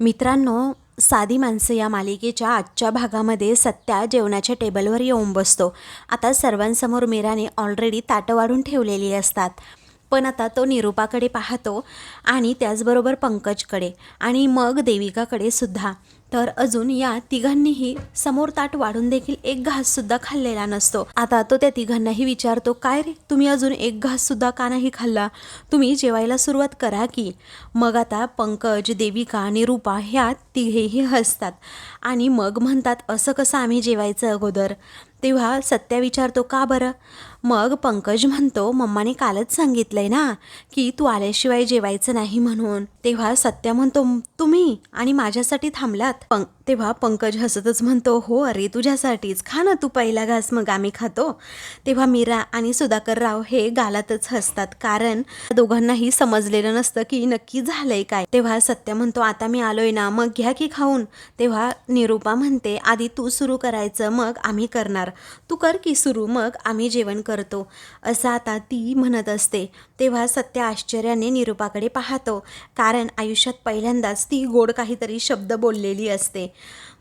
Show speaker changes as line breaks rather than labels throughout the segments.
मित्रांनो साधी माणसं या मालिकेच्या आजच्या भागामध्ये सत्या जेवणाच्या टेबलवर येऊन बसतो. आता सर्वांसमोर मीराने ऑलरेडी ताटं वाढून ठेवलेली असतात. पण आता तो निरूपाकडे पाहतो आणि त्याचबरोबर पंकजकडे आणि मग देविकाकडे सुद्धा. तर अजून या तिघांनीही समोर ताट वाढून देखील एक घाससुद्धा खाल्लेला नसतो. आता तो त्या तिघांनाही विचारतो काय रे तुम्ही अजून एक घाससुद्धा का नाही खाल्ला? तुम्ही जेवायला सुरुवात करा की. मग आता पंकज देविका निरूपा ह्या तिघेही हसतात आणि मग म्हणतात असं कसं आम्ही जेवायचं अगोदर? तेव्हा सत्या विचारतो का बरं? मग पंकज म्हणतो मम्माने कालच सांगितलंय ना की तू आल्याशिवाय जेवायचं नाही म्हणून. तेव्हा सत्या म्हणतो तुम्ही आणि माझ्यासाठी थांबलात. पंक तेव्हा पंकज हसतच म्हणतो हो अरे तुझ्यासाठीच. खा ना तू पहिला घास मग आम्ही खातो. तेव्हा मीरा आणि सुधाकर राव हे गालातच हसतात कारण दोघांनाही समजलेलं नसतं की नक्की झालंय काय. तेव्हा सत्य म्हणतो आता मी आलोय ना मग घ्या की खाऊन. तेव्हा निरूपा म्हणते आधी तू सुरू करायचं मग आम्ही करणार. तू कर की सुरू मग आम्ही जेवण करतो. असं आता ती म्हणत असते. तेव्हा सत्य आश्चर्याने निरूपाकडे पाहतो. कारण आयुष्यात पहिल्यांदाच ती गोड काहीतरी शब्द बोललेली असते.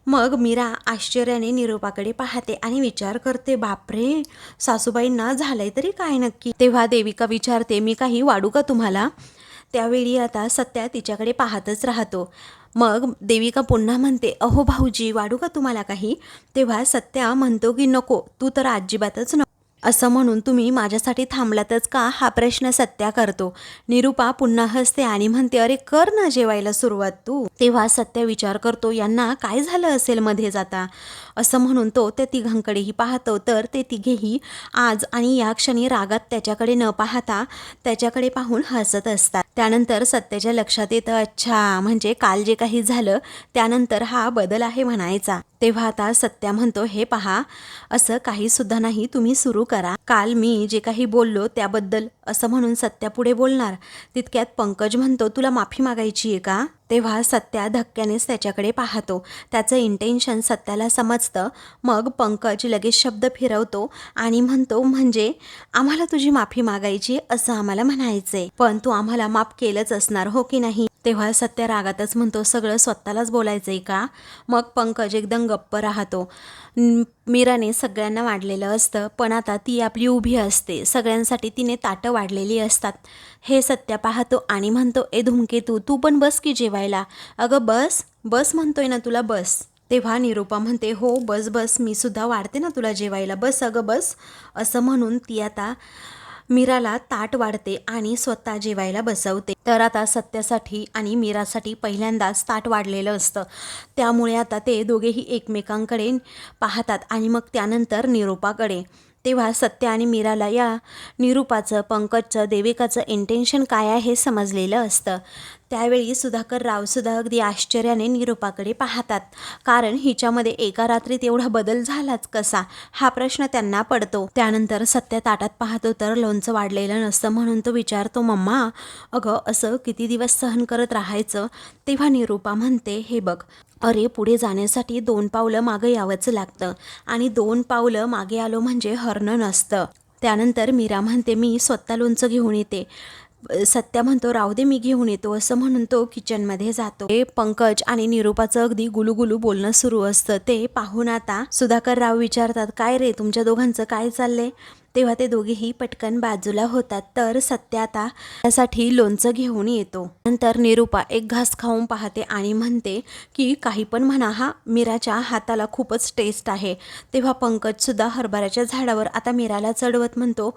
मग मीरा आश्चर्याने निरूपाकडे पाहते आणि विचार करते बापरे सासूबाईंना झालंय तरी काय नक्की? तेव्हा देविका विचारते मी काही वाढू का तुम्हाला? त्यावेळी आता सत्या तिच्याकडे पाहतच राहतो. मग देविका पुन्हा म्हणते अहो भाऊजी वाढू का तुम्हाला काही? तेव्हा सत्या म्हणतो की नको तू तर अजिबातच नको असं म्हणून तुम्ही माझ्यासाठी थांबलातच का? हा प्रश्न सत्या करतो. निरूपा पुन्हा हसते आणि म्हणते अरे कर ना जेवायला सुरुवात तू. तेव्हा सत्य विचार करतो यांना काय झालं असेल मध्ये जाता असं म्हणून तो त्या तिघांकडेही पाहतो. तर ते तिघेही आज आणि या क्षणी रागात त्याच्याकडे न पाहता त्याच्याकडे पाहून हसत असतात. त्यानंतर सत्याच्या लक्षात येतं अच्छा म्हणजे काल जे काही झालं त्यानंतर हा बदल आहे म्हणायचा. तेव्हा आता सत्या म्हणतो हे पहा असं काही सुद्धा नाही तुम्ही सुरू करा. काल मी जे काही बोललो त्याबद्दल असं म्हणून सत्या पुढे बोलणार. तितक्यात पंकज म्हणतो तुला माफी मागायची आहे का? तेव्हा सत्या धक्क्यानेच त्याच्याकडे पाहतो. त्याचं इंटेन्शन सत्याला समजतं. मग पंकज लगेच शब्द फिरवतो आणि म्हणतो म्हणजे आम्हाला तुझी माफी मागायची असं आम्हाला म्हणायचंय. पण तू आम्हाला माफ केलंच असणार हो की नाही? तेव्हा सत्य रागातच म्हणतो सगळं स्वतःलाच बोलायचंय का? मग पंकज एकदम गप्प राहतो. मीराने सगळ्यांना वाढलेलं असतं पण आता ती आपली उभी असते. सगळ्यांसाठी तिने ताटं वाढलेली असतात. हे सत्या पाहतो आणि म्हणतो ए धुमकेतू तू पण बस की जेवायला. अगं बस बस म्हणतोय ना तुला बस. तेव्हा निरूपा म्हणते हो बस बस मी सुद्धा वाढते ना तुला जेवायला. बस अगं बस. असं म्हणून ती आता मीराला ताट वाढते आणि स्वतः जेवायला बसवते. तर आता सत्यासाठी आणि मीरासाठी पहिल्यांदाच ताट वाढलेलं असतं. त्यामुळे आता ते दोघेही एकमेकांकडे पाहतात आणि मग त्यानंतर निरूपाकडे. तेव्हा सत्य आणि मीराला या निरूपाचं पंकजचं देविकाचं इंटेन्शन काय आहे हे समजलेलं असतं. त्यावेळी सुधाकर रावसुद्धा अगदी आश्चर्याने निरूपाकडे पाहतात. कारण हिच्यामध्ये एका रात्रीत एवढा बदल झालाच कसा? हा प्रश्न त्यांना पडतो. त्यानंतर सत्या ताटात पाहतो तर लोणचं वाढलेलं नसतं म्हणून तो विचारतो मम्मा अगं असं किती दिवस सहन करत राहायचं? तेव्हा निरूपा म्हणते हे बघ अरे पुढे जाण्यासाठी दोन पावलं मागं यावंच लागतं आणि दोन पावलं मागे आलो म्हणजे हरणं नसतं. त्यानंतर मीरा म्हणते मी स्वतः लोणचं घेऊन येते. सत्या म्हणतो राहू दे मी घेऊन येतो. असं म्हणून तो किचनमध्ये जातो. हे पंकज आणि निरूपाचं अगदी गुलुगुलू बोलणं सुरू असतं. ते पाहून आता सुधाकर राव विचारतात काय रे तुमच्या दोघांचं काय चाललंय? तेव्हा ते दोघेही पटकन बाजूला होतात. तर सत्य आता त्यासाठी लोणचं घेऊन येतो. नंतर निरूपा एक घास खाऊन पाहते आणि म्हणते की काही पण म्हणा हा मीराच्या हाताला खूपच टेस्ट आहे. तेव्हा पंकजसुद्धा हरभऱ्याच्या झाडावर आता मीराला चढवत म्हणतो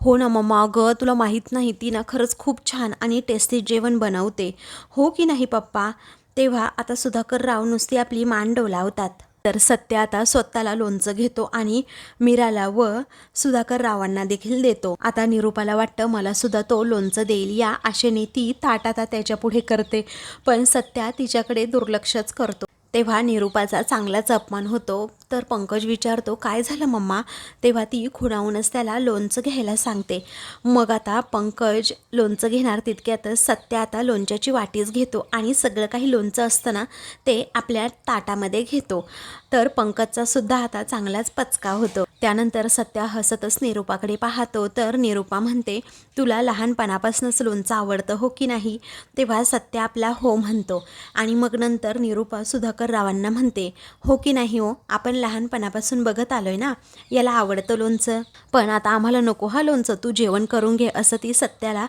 हो ना मम्मा अगं तुला माहीत नाही ती ना खरंच खूप छान आणि टेस्टी जेवण बनवते. हो की नाही पप्पा? तेव्हा आता सुधाकर राव नुसती आपली मान डोलावतात. तर सत्य आता स्वतःला लोणचं घेतो आणि मीराला व सुधाकर रावांना देखील देतो. आता निरूपाला वाटतं मला सुद्धा तो लोणचं देईल या आशेने ती ताट आता त्याच्या पुढे करते. पण सत्या तिच्याकडे दुर्लक्षच करतो. तेव्हा निरूपाचा चांगलाच अपमान होतो. तर पंकज विचारतो काय झालं मम्मा? तेव्हा ती खुणावूनच त्याला लोणचं घ्यायला सांगते. मग आता पंकज लोणचं घेणार तितक्यातच सत्य आता लोणच्याची वाटीच घेतो आणि सगळं काही लोणचं असतं ना ते आपल्या ताटामध्ये घेतो. तर पंकजचा सुद्धा आता चांगलाच पचका होतो. त्यानंतर सत्या हसतच निरूपाकडे पाहतो. तर निरूपा म्हणते तुला लहानपणापासूनच लोणचं आवडतं हो की नाही? तेव्हा सत्या आपला हो म्हणतो. आणि मग नंतर निरूपा सुधाकर रावांना म्हणते हो की नाही हो आपण लहानपणापासून बघत आलोय ना याला आवडतं लोणचं. पण आता आम्हाला नको हा लोणचं तू जेवण करून घे असं ती सत्याला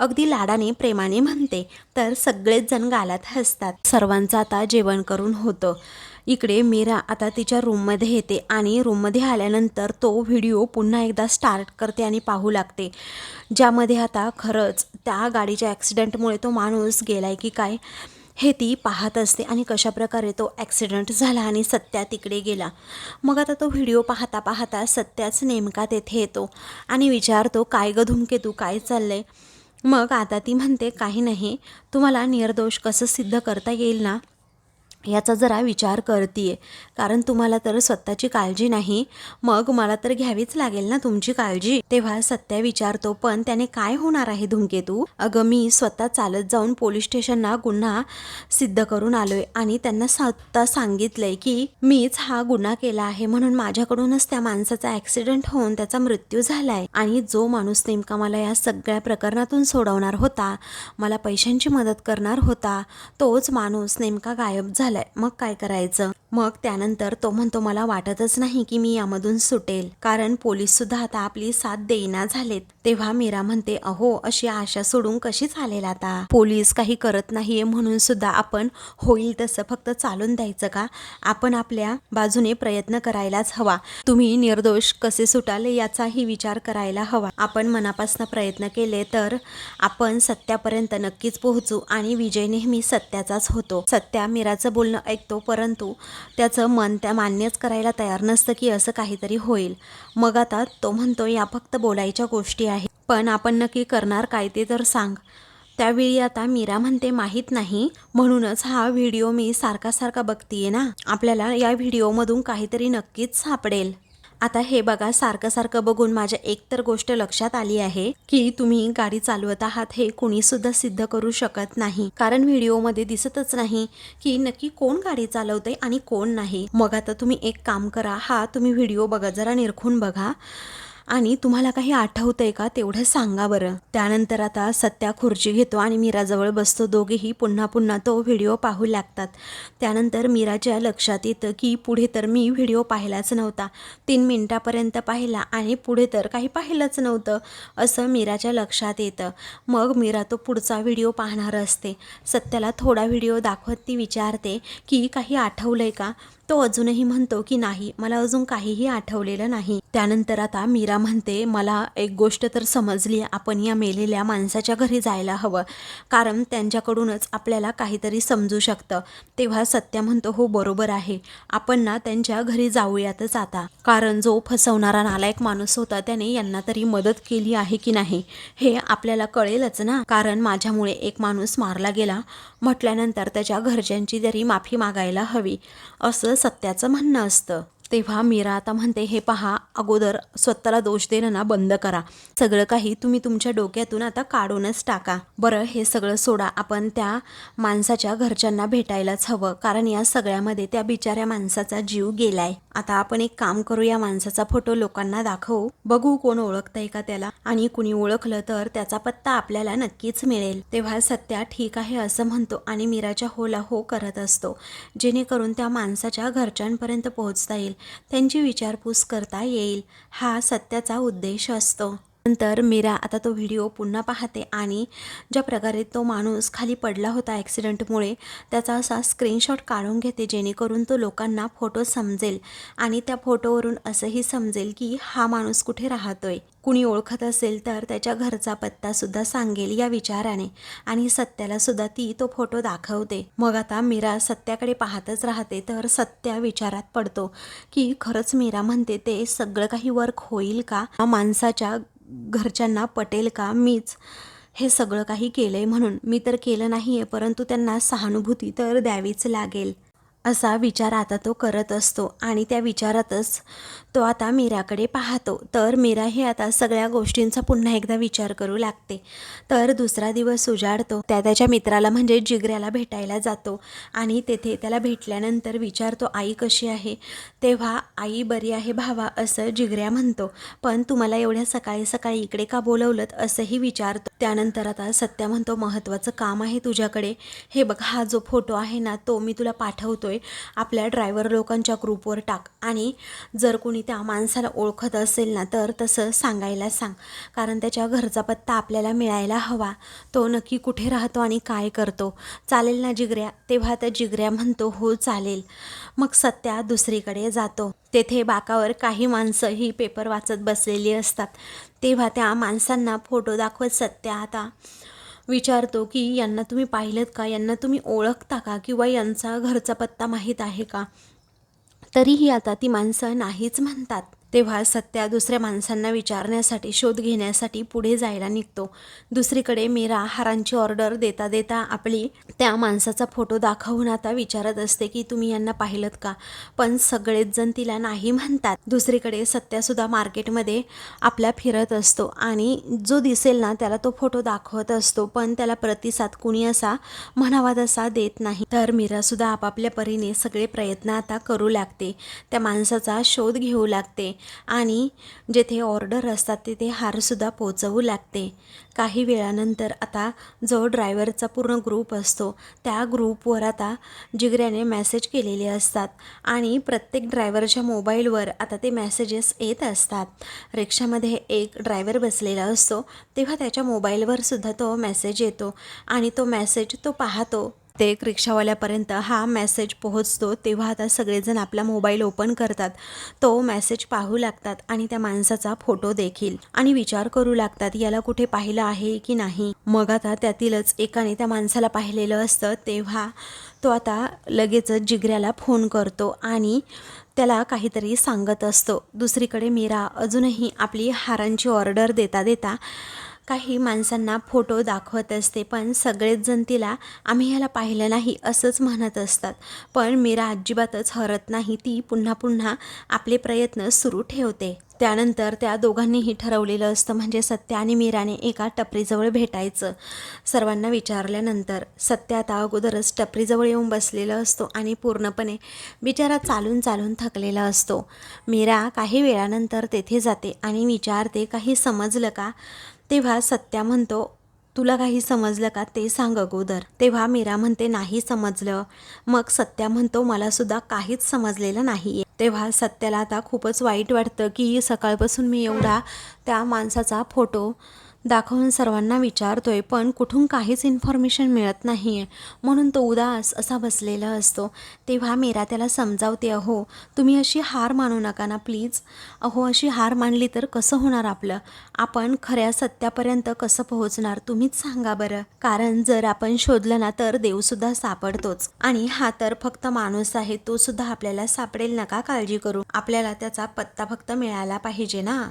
अगदी लाडाने प्रेमाने म्हणते. तर सगळेच जण गालात हसतात. सर्वांचं आता जेवण करून होतं. इकडे मीरा आता तिच्या रूममध्ये येते आणि रूममध्ये आल्यानंतर तो व्हिडिओ पुन्हा एकदा स्टार्ट करते आणि पाहू लागते. ज्यामध्ये आता खरंच त्या गाडीच्या ॲक्सिडेंटमुळे तो माणूस गेलाय की काय हे ती पाहत असते आणि कशा प्रकारे तो ॲक्सिडेंट झाला आणि सत्या तिकडे गेला. मग आता तो व्हिडिओ पाहता पाहता सत्याच नेमका तेथे येतो आणि विचारतो काय ग धुमकेतू काय चाललंय? मग आता ती म्हणते काही नाही. तुम्हाला निर्दोष कसं सिद्ध करता येईल ना? याचा जरा विचार करते कारण तुम्हाला तर स्वतःची काळजी नाही. मग मला तर घ्यावीच लागेल ना तुमची काळजी? तेव्हा सत्या विचारतो पण त्याने काय होणार आहे धुमकेतू? अगं मी स्वतः चालत जाऊन पोलीस स्टेशनला गुन्हा सिद्ध करून आलोय आणि त्यांना स्वतः सांगितलंय की मीच हा गुन्हा केला आहे. म्हणून माझ्याकडूनच त्या माणसाचा ऍक्सिडेंट होऊन त्याचा मृत्यू झालाय आणि जो माणूस नेमका मला या सगळ्या प्रकरणातून सोडवणार होता मला पैशांची मदत करणार होता तोच माणूस नेमका गायब झाला झालाय. मग काय करायचं? मग त्यानंतर तो म्हणतो मला वाटतच नाही की मी यामधून सुटेल. कारण पोलीस सुद्धा आता आपली साथ देईना झालेत. तेव्हा मीरा म्हणते अहो अशी आशा सोडून कशी चालेल आता? पोलीस काही करत नाहीये म्हणून सुद्धा आपण होईल तसं फक्त चालून द्यायचं का? आपण आपल्या बाजूने प्रयत्न करायलाच हवा. तुम्ही निर्दोष कसे सुटाल याचाही विचार करायला हवा. आपण मनापासून प्रयत्न केले तर आपण सत्यापर्यंत नक्कीच पोहोचू आणि विजय नेहमी सत्याचाच होतो. सत्या मीराचं बोलणं ऐकतो परंतु त्याचं मन त्या मान्यच करायला तयार नसतं की असं काहीतरी होईल. मग आता तो म्हणतो या फक्त बोलायच्या गोष्टी आहेत. पण आपण नक्की करणार काय ते तर सांग. त्यावेळी आता मीरा म्हणते माहीत नाही. म्हणूनच हा व्हिडिओ मी सारखा सारखा बघतीये ना. आपल्याला या व्हिडिओमधून काहीतरी नक्कीच सापडेल. आता हे बघा सारखं सारखं बघून माझ्या एकतर गोष्ट लक्षात आली आहे की तुम्ही गाडी चालवत आहात हे कुणी सुद्धा सिद्ध करू शकत नाही. कारण व्हिडिओमध्ये दिसतच नाही की नक्की कोण गाडी चालवते आणि कोण नाही. मग आता तुम्ही एक काम करा हा तुम्ही व्हिडिओ बघा जरा निरखून बघा. आणि तुम्हाला काही आठवतंय का तेवढं सांगा बरं. त्यानंतर आता सत्या खुर्ची घेतो आणि मीराजवळ बसतो. दोघेही पुन्हा पुन्हा तो व्हिडिओ पाहू लागतात. त्यानंतर मीराच्या लक्षात येतं की पुढे तर मी व्हिडिओ पाहिलाच नव्हता. तीन मिनटापर्यंत पाहिला आणि पुढे तर काही पाहिलंच नव्हतं असं मीराच्या लक्षात येतं. मग मीरा तो पुढचा व्हिडिओ पाहणार असते. सत्याला थोडा व्हिडिओ दाखवत ती विचारते की काही आठवलं आहे का? तो अजूनही म्हणतो की नाही मला अजून काहीही आठवलेलं नाही. त्यानंतर आता मीरा म्हणते मला एक गोष्ट तर समजली आपण या मेलेल्या माणसाच्या घरी जायला हवं. कारण त्यांच्याकडूनच आपल्याला काहीतरी समजू शकतं. तेव्हा सत्य म्हणतो हो बरोबर आहे. आपण ना त्यांच्या घरी जाऊयातच आता. कारण जो फसवणारा नालायक माणूस होता त्याने यांना तरी मदत केली आहे की नाही हे आपल्याला कळेलच ना. कारण माझ्यामुळे एक माणूस मारला गेला म्हटल्यानंतर त्याच्या घरच्यांची तरी माफी मागायला हवी. असं सत्याचं म्हणणं असतं. तेव्हा मीरा आता म्हणते हे पहा अगोदर स्वतःला दोष देणं ना बंद करा. सगळं काही तुम्ही तुमच्या डोक्यातून आता काढूनच टाका. बरं हे सगळं सोडा. आपण त्या माणसाच्या घरच्यांना भेटायलाच हवं. कारण या सगळ्यामध्ये त्या बिचाऱ्या माणसाचा जीव गेलाय. आता आपण एक काम करू या माणसाचा फोटो लोकांना दाखवू. बघू कोण ओळखतंय का त्याला. आणि कुणी ओळखलं तर त्याचा पत्ता आपल्याला नक्कीच मिळेल. तेव्हा सत्या ठीक आहे असं म्हणतो आणि मीराच्या होला हो करत असतो. जेणेकरून त्या माणसाच्या घरच्यांपर्यंत पोहोचता येईल. त्यांची विचारपूस करता येईल हा सत्याचा उद्देश असतो. नंतर मीरा आता तो व्हिडिओ पुन्हा पाहते आणि ज्या प्रकारे तो माणूस खाली पडला होता ॲक्सिडेंटमुळे त्याचा असा स्क्रीनशॉट काढून घेते जेणेकरून तो लोकांना फोटो समजेल आणि त्या फोटोवरून असंही समजेल की हा माणूस कुठे राहतोय. कुणी ओळखत असेल तर त्याच्या घरचा पत्तासुद्धा सांगेल या विचाराने आणि सत्याला सुद्धा ती तो फोटो दाखवते. मग आता मीरा सत्याकडे पाहतच राहते तर सत्या विचारात पडतो की खरंच मीरा म्हणते ते सगळं काही वर्क होईल का? माणसाच्या घरच्यांना पटेल का? मीच. हे सगळं काही केलं आहे म्हणून. मी तर केलं नाही आहे परंतु त्यांना सहानुभूती तर द्यावीच लागेल. असा विचार आता तो करत असतो आणि त्या विचारातच तो आता मीराकडे पाहतो. तर मीरा ही आता सगळ्या गोष्टींचा पुन्हा एकदा विचार करू लागते. तर दुसरा दिवस उजाडतो. त्या त्याच्या मित्राला म्हणजे जिगऱ्याला भेटायला जातो आणि तेथे त्याला भेटल्यानंतर विचारतो आई कशी आहे? तेव्हा आई बरी आहे भावा असं जिगऱ्या म्हणतो. पण तुम्हाला एवढ्या सकाळी सकाळी इकडे का बोलवलं असंही विचारतो. त्यानंतर आता सत्या म्हणतो महत्त्वाचं काम आहे तुझ्याकडे. हे बघ हा जो फोटो आहे ना तो मी तुला पाठवतो पाठवतोय आपल्या ड्रायव्हर लोकांच्या ग्रुपवर टाक. आणि जर कोणी त्या माणसाला ओळखत असेल ना तर तसं सांगायला सांग. कारण त्याच्या घरचा पत्ता आपल्याला मिळायला हवा. तो नक्की कुठे राहतो आणि काय करतो. चालेल ना जिगऱ्या? तेव्हा त्या जिगऱ्या म्हणतो हो चालेल. मग सत्या दुसरीकडे जातो. तेथे बाकावर काही माणसं ही पेपर वाचत बसलेली असतात. तेव्हा त्या माणसांना फोटो दाखवत सत्या आता विचारतो की यांना तुम्ही पाहिलेत का? यांना तुम्ही ओळखता का? किंवा यांचा घरचा पत्ता माहीत आहे का? तरीही आता ती माणसं नाहीच म्हणतात. तेव्हा सत्या दुसऱ्या माणसांना विचारण्यासाठी शोध घेण्यासाठी पुढे जायला निघतो. दुसरीकडे मीरा हारांची ऑर्डर देता देता आपली त्या माणसाचा फोटो दाखवून आता विचारत असते की तुम्ही यांना पाहिलं का? पण सगळेच जण तिला नाही म्हणतात. दुसरीकडे सत्यासुद्धा मार्केटमध्ये आपल्या फिरत असतो आणि जो दिसेल ना त्याला तो फोटो दाखवत असतो पण त्याला प्रतिसाद कुणी असा म्हणावा तसा देत नाही. तर मीरासुद्धा आपापल्या परीने सगळे प्रयत्न आता करू लागते. त्या माणसाचा शोध घेऊ लागते. आणि जेथे ऑर्डर असतात तिथे हारसुद्धा पोचवू लागते. काही वेळानंतर आता जो ड्रायव्हरचा पूर्ण ग्रुप असतो त्या ग्रुपवर आता जिगऱ्याने मेसेज केलेले असतात आणि प्रत्येक ड्रायव्हरच्या मोबाईलवर आता ते मेसेजेस येत असतात. रिक्षामध्ये एक ड्रायव्हर बसलेला असतो तेव्हा त्याच्या मोबाईलवर सुद्धा तो मेसेज येतो आणि तो मेसेज तो पाहतो. प्रत्येक रिक्षावाल्यापर्यंत हा मेसेज पोहोचतो तेव्हा आता सगळेजण आपला मोबाईल ओपन करतात. तो मेसेज पाहू लागतात आणि त्या माणसाचा फोटो देखील. आणि विचार करू लागतात याला कुठे पाहिलं आहे की नाही? मग आता त्यातीलच एकाने त्या माणसाला पाहिलेलं असतं तेव्हा तो आता लगेचच जिगऱ्याला फोन करतो आणि त्याला काहीतरी सांगत असतो. दुसरीकडे मीरा अजूनही आपली हारांची ऑर्डर देता देता काही माणसांना फोटो दाखवत असते पण सगळेच जण तिला आम्ही ह्याला पाहिलं नाही असंच म्हणत असतात. पण मीरा अजिबातच हरत नाही ती पुन्हा पुन्हा आपले प्रयत्न सुरू ठेवते. त्यानंतर त्या दोघांनीही ठरवलेलं असतं म्हणजे सत्य आणि मीराने एका टपरीजवळ भेटायचं. सर्वांना विचारल्यानंतर सत्य आता अगोदरच टपरीजवळ येऊन बसलेला असतो आणि पूर्णपणे बिचारा चालून चालून थकलेला असतो. मीरा काही वेळानंतर तेथे जाते आणि विचारते काही समजलं का? तेव्हा सत्या म्हणतो तुला काही समजलं का ते सांग अगोदर. तेव्हा मीरा म्हणते नाही समजलं. मग सत्या म्हणतो मला सुद्धा काहीच समजलेलं नाही तेव्हा सत्याला आता खूपच वाईट वाटतं की सकाळपासून मी एवढा त्या माणसाचा फोटो दाखवून सर्वांना विचारतोय पण कुठून काहीच इन्फॉर्मेशन मिळत नाही आहे म्हणून तो उदास असा बसलेला असतो. तेव्हा मेरा त्याला समजावते अहो तुम्ही अशी हार मानू नका ना प्लीज अहो अशी हार मानली तर कसं होणार आपलं? आपण खऱ्या सत्यापर्यंत कसं पोहोचणार तुम्हीच सांगा बरं. कारण जर आपण शोधलं ना तर देवसुद्धा सापडतोच. आणि हा तर फक्त माणूस आहे तो सुद्धा आपल्याला सापडेल नका काळजी करू. आपल्याला त्याचा पत्ता फक्त मिळाला पाहिजे ना.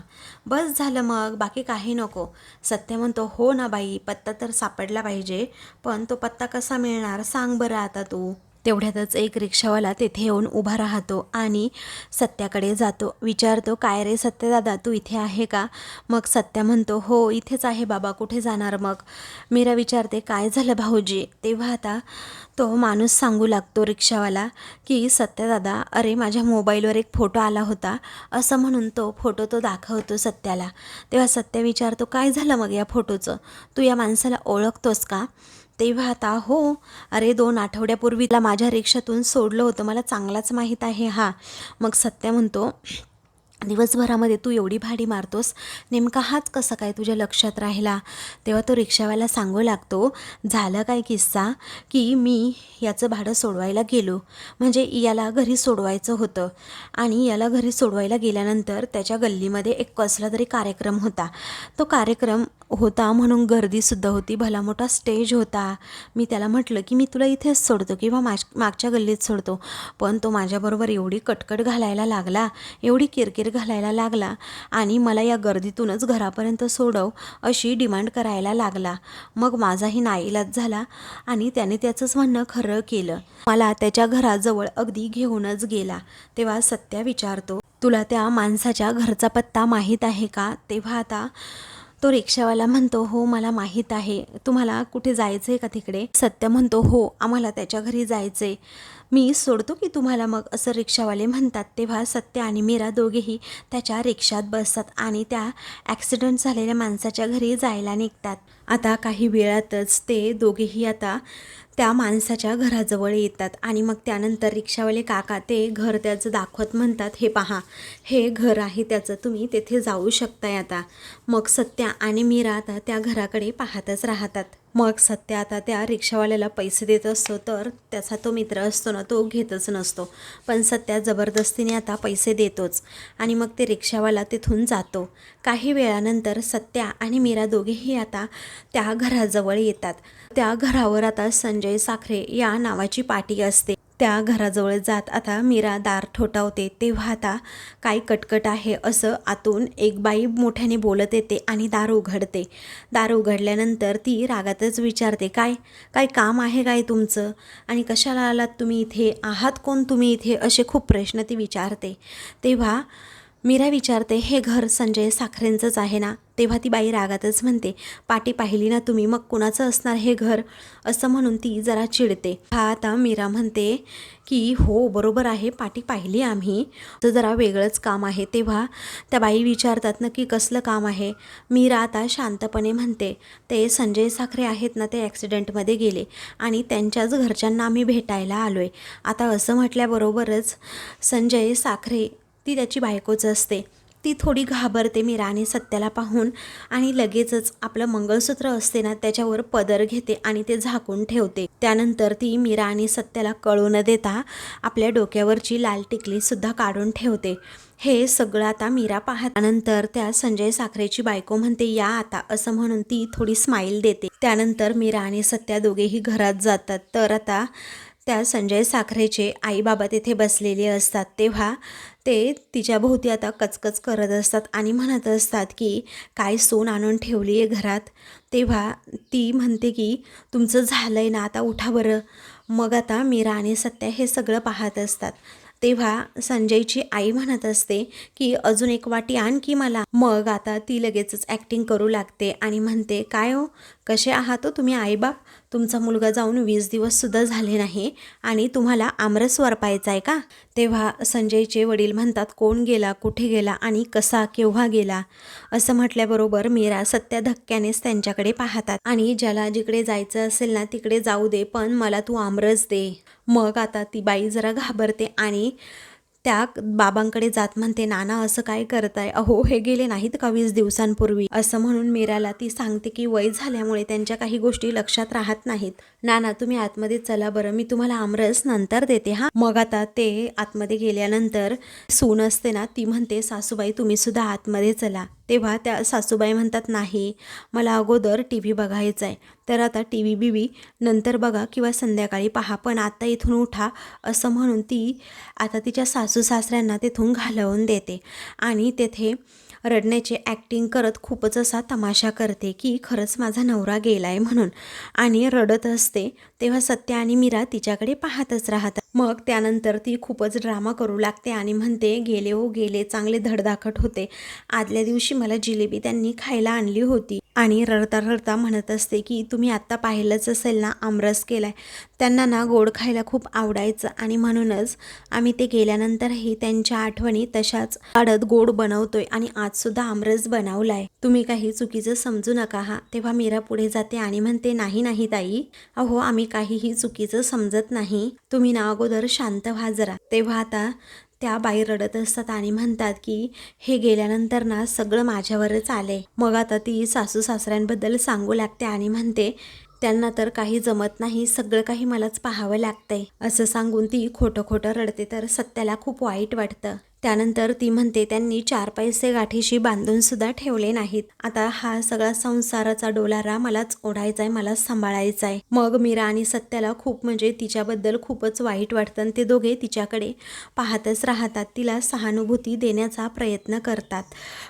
बस झालं मग बाकी काही नको. सत्य म्हणतो हो ना बाई पत्ता तर सापडला पाहिजे पण तो पत्ता कसा मिळणार सांग बरं आता तू. तेवढ्यातच एक रिक्षावाला तेथे येऊन उभा राहतो आणि सत्याकडे जातो. विचारतो काय रे सत्यदादा तू इथे आहे का? मग सत्या म्हणतो हो इथेच आहे बाबा कुठे जाणार मग? मीरा विचारते काय झालं भाऊजी? तेव्हा आता तो माणूस सांगू लागतो रिक्षावाला की सत्यदादा अरे माझ्या मोबाईलवर एक फोटो आला होता. असं म्हणून तो फोटो तो दाखवतो सत्याला. तेव्हा सत्य विचारतो काय झालं मग या फोटोचं? तू या माणसाला ओळखतोस का? तेव्हा आता हो. अरे दोन आठवड्यापूर्वीला माझ्या रिक्षातून सोडलं होतं. मला चांगलाच माहीत आहे हा. मग सत्य म्हणतो दिवसभरामध्ये तू एवढी भाडी मारतोस नेमका हाच कसा काय तुझ्या लक्षात राहिला? तेव्हा तो रिक्षावाला सांगू लागतो झालं काय किस्सा की मी याचं भाडं सोडवायला गेलो. म्हणजे याला घरी सोडवायचं होतं आणि याला घरी सोडवायला गेल्यानंतर त्याच्या गल्लीमध्ये एक कसला तरी कार्यक्रम होता. तो कार्यक्रम होता म्हणून गर्दीसुद्धा होती भला मोठा स्टेज होता. मी त्याला म्हटलं की मी तुला इथेच सोडतो किंवा माग मागच्या गल्लीत सोडतो. पण तो माझ्याबरोबर एवढी कटकट घालायला लागला एवढी किरकिर बाहेर घालायला लागला आणि मला या गर्दीतूनच घरापर्यंत सोडव अशी डिमांड करायला लागला. मग माझाही नाईलाज झाला आणि त्याने त्याचंच म्हणणं खरं केलं. मला त्याच्या घराजवळ अगदी घेऊनच गेला. तेव्हा सत्या विचारतो तुला त्या माणसाच्या घरचा पत्ता माहीत आहे का? तेव्हा आता तो रिक्षावाला म्हणतो हो मला माहीत आहे. तुम्हाला कुठे जायचं आहे का तिकडे? सत्य म्हणतो हो आम्हाला त्याच्या घरी जायचं आहे मी सोडतो की तुम्हाला मग असं रिक्षावाले म्हणतात तेव्हा सत्य आणि मीरा दोघेही त्याच्या रिक्षात बसतात आणि त्या ॲक्सिडेंट झालेल्या माणसाच्या घरी जायला निघतात. आता काही वेळातच ते दोघेही आता त्या माणसाच्या घराजवळ येतात आणि मग त्यानंतर रिक्षावाले काका ते घर त्याचं दाखवत म्हणतात हे पहा हे घर आहे त्याचं तुम्ही तेथे जाऊ शकताय आता. मग सत्या आणि मीरा आता त्या घराकडे पाहतच राहतात. मग सत्य आता त्या रिक्षावाल्याला पैसे देत असतो तर त्याचा तो मित्र असतो ना तो घेतच नसतो. पण सत्या जबरदस्तीने आता पैसे देतोच आणि मग ते रिक्षावाला तिथून जातो. काही वेळानंतर सत्या आणि मीरा दोघेही आता त्या घराजवळ येतात. त्या घरावर आता संजय साखरे या नावाची पाटी असते. त्या घराजवळ जात आता मीरा दार ठोठावते तेव्हा आता काय कटकट आहे असं आतून एक बाई मोठ्याने बोलत येते आणि दार उघडते. दार उघडल्यानंतर ती रागातच विचारते काय काय काम आहे काय तुमचं? आणि कशाला आलात तुम्ही इथे? आहात कोण तुम्ही इथे? असे खूप प्रश्न ती विचारते. तेव्हा मीरा विचारते हे घर संजय साखरेंचंच आहे ना? तेव्हा ती बाई रागातच म्हणते पाटी पाहिली ना तुम्ही मग कुणाचं असणार हे घर? असं म्हणून ती जरा चिडते. हा आता मीरा म्हणते की हो बरोबर आहे पाटी पाहिली आम्ही. तर जरा वेगळंच काम आहे. तेव्हा त्या बाई विचारतात नक्की कसलं काम आहे? मीरा आता शांतपणे म्हणते ते संजय साखरे आहेत ना ते ॲक्सिडेंटमध्ये गेले आणि त्यांच्याच घरच्यांना आम्ही भेटायला आलो आहे आता असं म्हटल्याबरोबरच संजय साखरे ती त्याची बायकोच असते. ती थोडी घाबरते मीराने सत्याला पाहून आणि लगेचच आपलं मंगळसूत्र असते ना त्याच्यावर पदर घेते आणि ते झाकून ठेवते. त्यानंतर ती मीरा आणि सत्याला कळू न देता आपल्या डोक्यावरची लाल टिकलीसुद्धा काढून ठेवते. हे सगळं आता मीरा पाहतानंतर त्या संजय साखरेची बायको म्हणते या आता असं म्हणून ती थोडी स्माईल देते. त्यानंतर मीरा आणि सत्या दोघेही घरात जातात. तर आता त्या संजय साखरेचे आईबाबा तिथे बसलेले असतात. तेव्हा ते तिच्या भोवती आता कचकच करत असतात आणि म्हणत असतात की काय सोन आणून ठेवली आहे घरात? तेव्हा ती म्हणते की तुमचं झालं आहे ना आता उठा बरं. मग आता मीरा आणि सत्या हे सगळं पाहत असतात. तेव्हा संजयची आई म्हणत असते की अजून एक वाटी आण की मला. मग आता ती लगेचच ॲक्टिंग करू लागते आणि म्हणते काय हो? कसे आहात हो? तुम्ही आईबाप? तुमचा मुलगा जाऊन वीस दिवससुद्धा झाले नाही आणि तुम्हाला आमरस वरपायचा आहे का? तेव्हा संजयचे वडील म्हणतात कोण गेला कुठे गेला आणि कसा केव्हा गेला? असं म्हटल्याबरोबर मीरा सत्या धक्क्यानेच त्यांच्याकडे पाहतात आणि ज्याला जिकडे जायचं असेल ना तिकडे जाऊ दे पण मला तू आमरस दे. मग आता ती बाई जरा घाबरते आणि त्या बाबांकडे जात म्हणते नाना असं काय करताय? अहो हे गेले नाहीत का वीस दिवसांपूर्वी? असं म्हणून मीराला ती सांगते की वय झाल्यामुळे त्यांच्या काही गोष्टी लक्षात राहत नाहीत. नाना तुम्ही आतमध्ये चला बरं. मी तुम्हाला आमरस नंतर देते हा. मग आता ते आतमध्ये गेल्यानंतर सून असते ना ती म्हणते सासूबाई तुम्ही सुद्धा आतमध्ये चला. तेव्हा त्या सासूबाई म्हणतात नाही मला अगोदर टी व्ही बघायचा आहे तर आता टी व्ही बी व्ही नंतर बघा किंवा संध्याकाळी पहा पण आता इथून उठा असं म्हणून ती आता तिच्या सासू सासऱ्यांना तिथून घालवून देते. आणि तेथे रडण्याची ॲक्टिंग करत खूपच असा तमाशा करते की खरंच माझा नवरा गेला आहे म्हणून. आणि रडत असते तेव्हा सत्य आणि मीरा तिच्याकडे पाहतच राहतात. मग त्यानंतर ती खूपच ड्रामा करू लागते आणि म्हणते गेले हो गेले. चांगले धडधाकट होते. आदल्या दिवशी मला जिलेबी त्यांनी खायला आणली होती. आणि रडता रडता म्हणत असते की तुम्ही आत्ता पाहिलंच असेल ना आमरस केलाय. त्यांना ना गोड खायला खूप आवडायचं आणि म्हणूनच आम्ही ते गेल्यानंतरही त्यांच्या आठवणी तशाच काढत गोड बनवतोय आणि आजसुद्धा आमरस बनवलाय. तुम्ही काही चुकीचं समजू नका हा. तेव्हा मीरा पुढे जाते आणि म्हणते नाही नाही ताई. अहो आम्ही काहीही चुकीचं समजत नाही. तुम्ही ना अगोदर शांत व्हा जरा. तेव्हा आता त्या बाई रडत असतात आणि म्हणतात की हे गेल्यानंतर ना सगळं माझ्यावरच आले मग आता ती सासू सासऱ्यांबद्दल सांगू लागते आणि म्हणते त्यांना तर काही जमत नाही सगळं काही मलाच पाहावं लागतंय. असं सांगून ती खोटं खोटं रडते तर सत्याला खूप वाईट वाटतं. त्यानंतर ती म्हणते त्यांनी चार पैसे गाठीशी बांधून सुद्धा ठेवले नाहीत. आता हा सगळा संसाराचा डोलारा मलाच ओढायचा आहे मला सांभाळायचा आहे मग मीरा आणि सत्याला खूप म्हणजे तिच्याबद्दल खूपच वाईट वाटतं आणि ते दोघे तिच्याकडे पाहतच राहतात. तिला सहानुभूती देण्याचा प्रयत्न करतात.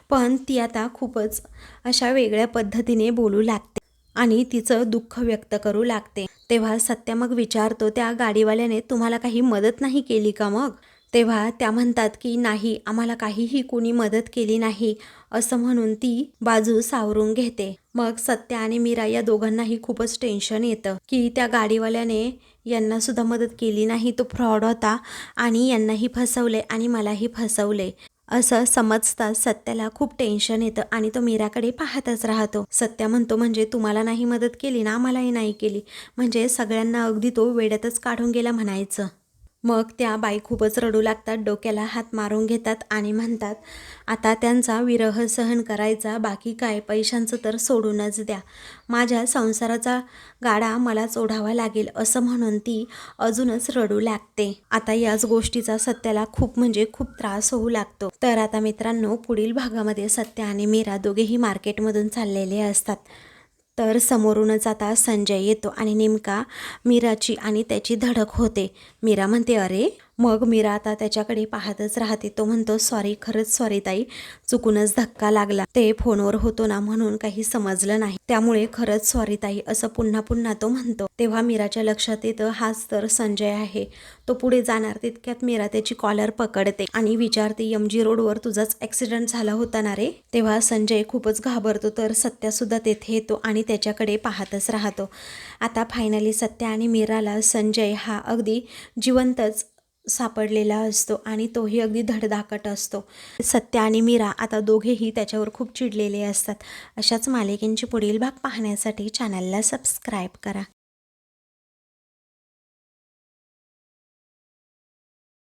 पण ती आता खूपच अशा वेगळ्या पद्धतीने बोलू लागते आणि तिचं दुःख व्यक्त करू लागते. तेव्हा सत्या मग विचारतो त्या गाडीवाल्याने तुम्हाला काही मदत नाही केली का मग? तेव्हा त्या म्हणतात की नाही आम्हाला काहीही कोणी मदत केली नाही असं म्हणून ती बाजू सावरून घेते. मग सत्या आणि मीरा या दोघांनाही खूपच टेन्शन येतं की त्या गाडीवाल्याने यांना सुद्धा मदत केली नाही तो फ्रॉड होता आणि यांनाही फसवले आणि मलाही फसवले. असं समजताच सत्याला खूप टेन्शन येतं आणि तो मीराकडे पाहतच राहतो. सत्या म्हणतो म्हणजे तुम्हाला नाही मदत केली ना आम्हालाही नाही केली. म्हणजे सगळ्यांना अगदी तो वेड्यातच काढून गेला म्हणायचं. मग त्या बाई खूपच रडू लागतात डोक्याला हात मारून घेतात आणि म्हणतात आता त्यांचा विरह सहन करायचा बाकी काय पैशांचं तर सोडूनच द्या. माझ्या संसाराचा गाडा मलाच ओढावा लागेल असं म्हणून ती अजूनच रडू लागते. आता याच गोष्टीचा सत्याला खूप म्हणजे खूप त्रास होऊ लागतो. तर आता मित्रांनो पुढील भागामध्ये सत्य आणि मीरा दोघेही मार्केटमधून चाललेले असतात. तर समोरूनच आता संजय येतो आणि नेमका मीराची आणि त्याची धडक होते. मीरा म्हणते अरे मग मीरा आता त्याच्याकडे पाहतच राहते. तो म्हणतो सॉरी खरंच सॉरी ताई. चुकूनच धक्का लागला. ते फोनवर होतो ना म्हणून काही समजलं नाही. त्यामुळे खरंच सॉरी ताई असं पुन्हा पुन्हा तो म्हणतो. तेव्हा मीराच्या लक्षात येतं हाच तर संजय आहे. तो पुढे जाणार तितक्यात मीरा त्याची कॉलर पकडते आणि विचारते एम जी रोडवर तुझाच ॲक्सिडेंट झाला होता ना रे? तेव्हा संजय खूपच घाबरतो तर सत्या सुद्धा तेथे येतो आणि त्याच्याकडे पाहतच राहतो. आता फायनली सत्या आणि मीराला संजय हा अगदी जिवंतच सापडलेला असतो आणि तोही अगदी धडधाकट असतो. सत्या आणि मीरा आता दोघेही त्याच्यावर खूप चिडलेले असतात. अशाच मालिकेंची पुढील भाग पाहण्यासाठी चॅनलला सबस्क्राईब करा.